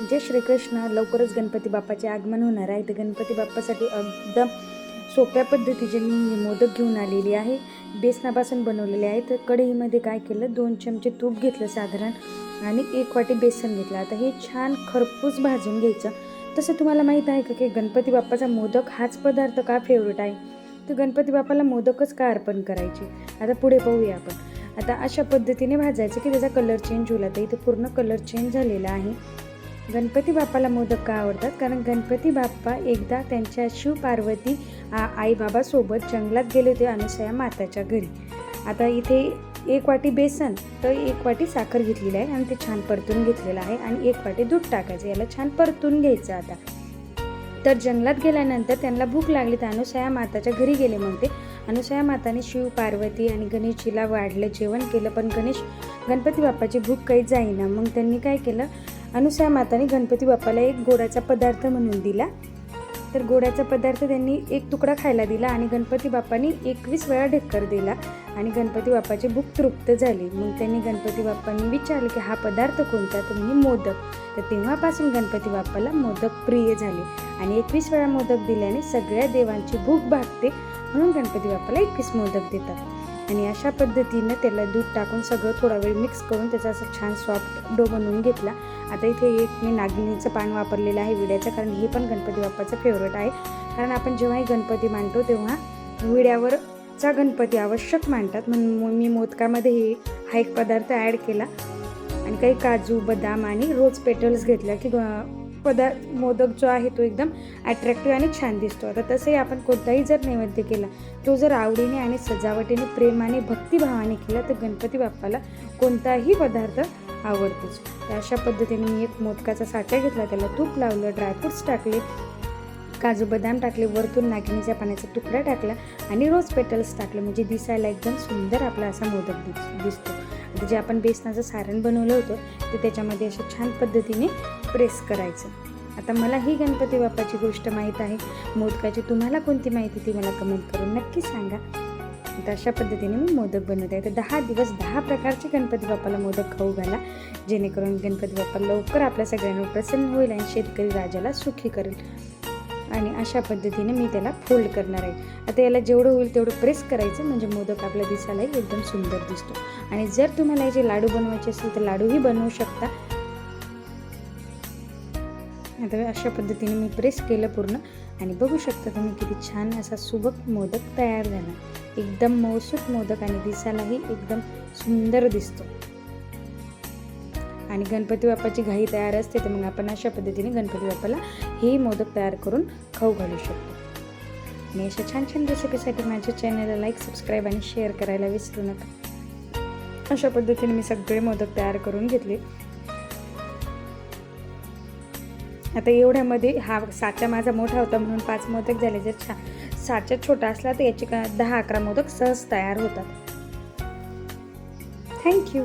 जय श्रीकृष्ण. लवकरच गणपती बाप्पाचे आगमन होणार आहे. तर गणपती बाप्पासाठी एकदम सोप्या पद्धतीचे मी मोदक घेऊन आलेली आहे. बेसनापासून बनवलेले आहे तर कढईमध्ये काय केलं? दोन चमचे तूप घेतलं साधारण आणि एक वाटी बेसन घेतलं. आता हे छान खरपूस भाजून घ्यायचं. तसं तुम्हाला माहीत आहे का की गणपती बाप्पाचा मोदक हाच पदार्थ का फेवरेट आहे? तर गणपती बाप्पाला मोदकच का अर्पण करायची? आता पुढे पाहूया आपण. आता अशा पद्धतीने भाजायचं की त्याचा कलर चेंज होईल. तर इथे पूर्ण कलर चेंज झालेला आहे. गणपती बाप्पाला मोदक का आवडतात? कारण गणपती बाप्पा एकदा त्यांच्या शिव पार्वती आ- आई बाबासोबत जंगलात गेले होते अनुसया माताच्या घरी. आता इथे एक वाटी बेसन तर एक वाटी साखर घेतलेली आहे आणि ते छान परतून घेतलेलं आहे आणि एक वाटी दूध टाकायचं. याला छान परतून घ्यायचं आता. तर जंगलात गेल्यानंतर त्यांना भूक लागली तर अनुसया माताच्या घरी गेले मग ते अनुसया माताने शिव पार्वती आणि गणेशजीला वाढलं जेवण केलं पण गणेश गणपती बाप्पाची भूक काही जाईना. मग त्यांनी काय केलं? अनुसया माताने गणपती बाप्पाला एक गोडाचा पदार्थ म्हणून दिला. तर गोडाचा पदार्थ त्यांनी एक तुकडा खायला दिला आणि गणपती बाप्पानी एकवीस वेळा ढेक्कर दिला आणि गणपती बाप्पाची भूक तृप्त झाली. मग त्यांनी गणपती बाप्पांनी विचारलं की हा पदार्थ कोणता? तर म्हणजे मोदक. तर तेव्हापासून गणपती बाप्पाला मोदक प्रिय झाले आणि एकवीस वेळा मोदक दिल्याने सगळ्या देवांची भूक भागते म्हणून गणपती बाप्पाला एकवीस मोदक देतात. आणि अशा पद्धतीनं त्याला दूध टाकून सगळं थोडा वेळ मिक्स करून त्याचा असं छान सॉफ्ट डो बनवून घेतला. आता इथे एक मी नागिनीचं पान वापरलेलं आहे विड्याचं कारण हे पण गणपती बाप्पाचं फेवरेट आहे. कारण आपण जेव्हाही गणपती मांडतो तेव्हा विड्यावरचा गणपती आवश्यक मांडतात म्हणून मी मोदकामध्ये हे हा एक पदार्थ ॲड केला. आणि काही काजू बदाम आणि रोज पेटल्स घेतल्या की पदार्थ मोदक जो आहे तो एकदम अट्रॅक्टिव्ह आणि छान दिसतो. आता तसंही आपण कोणताही जर नैवेद्य केला तो जर आवडीने आणि सजावटीने प्रेमाने भक्तिभावाने केला तर गणपती बाप्पाला कोणताही पदार्थ आवडतोच. तर अशा पद्धतीने मी एक मोदकाचा साचा घेतला त्याला तूप लावलं ड्रायफ्रुट्स टाकले काजू बदाम टाकले वरतून नागिनीच्या पाण्याचा तुकडा टाकला आणि रोज पेटल्स टाकलं. म्हणजे दिसायला एकदम सुंदर आपला असा मोदक दिस दिसतो. तर जे आपण बेसनाचं सारण बनवलं होतं ते त्याच्यामध्ये अशा छान पद्धतीने प्रेस करायचं. आता मला ही गणपती बाप्पाची गोष्ट माहीत आहे. मोदकाची तुम्हाला कोणती माहिती ती मला कमेंट करून नक्की सांगा. तर अशा पद्धतीने मी मोदक बनवते. आहे तर दहा दिवस दहा प्रकारचे गणपती बाप्पाला मोदक खाऊ घाला. जेणेकरून गणपती बाप्पा लवकर आपल्या सगळ्यांवर प्रसन्न होईल आणि शेतकरी राजाला सुखी करेल. आणि अशा पद्धतीने मी त्याला फोल्ड करणार आहे. आता याला जेवढं होईल तेवढं प्रेस करायचं म्हणजे मोदक आपल्या दिसायलाही एकदम सुंदर दिसतो. आणि जर तुम्हाला याचे लाडू बनवायचे असेल तर लाडूही बनवू शकता. आता अशा पद्धतीने मी प्रेस केलं पूर्ण. आणि बघू शकता तुम्ही किती छान असा सुबक मोदक तयार झाला. एकदम मौसुक मोदक आणि दिसायलाही एकदम सुंदर दिसतो. आणि गणपती बाप्पाची घाई तयार असते तर मग आपण अशा पद्धतीने गणपती बाप्पाला हे मोदक तयार करून खाऊ घालू शकतो. आणि अशा छान छान रेसिपीसाठी माझ्या चॅनलला लाईक सबस्क्राईब आणि शेअर करायला विसरू नका. अशा पद्धतीने मी सगळे मोदक तयार करून घेतले. आता एवढ्यामध्ये हा साचा माझा मोठा होता म्हणून पाच मोदक झाले. जर छा साचा छोटा असला तर याचे का दहा अकरा मोदक सहज तयार होतात. थँक्यू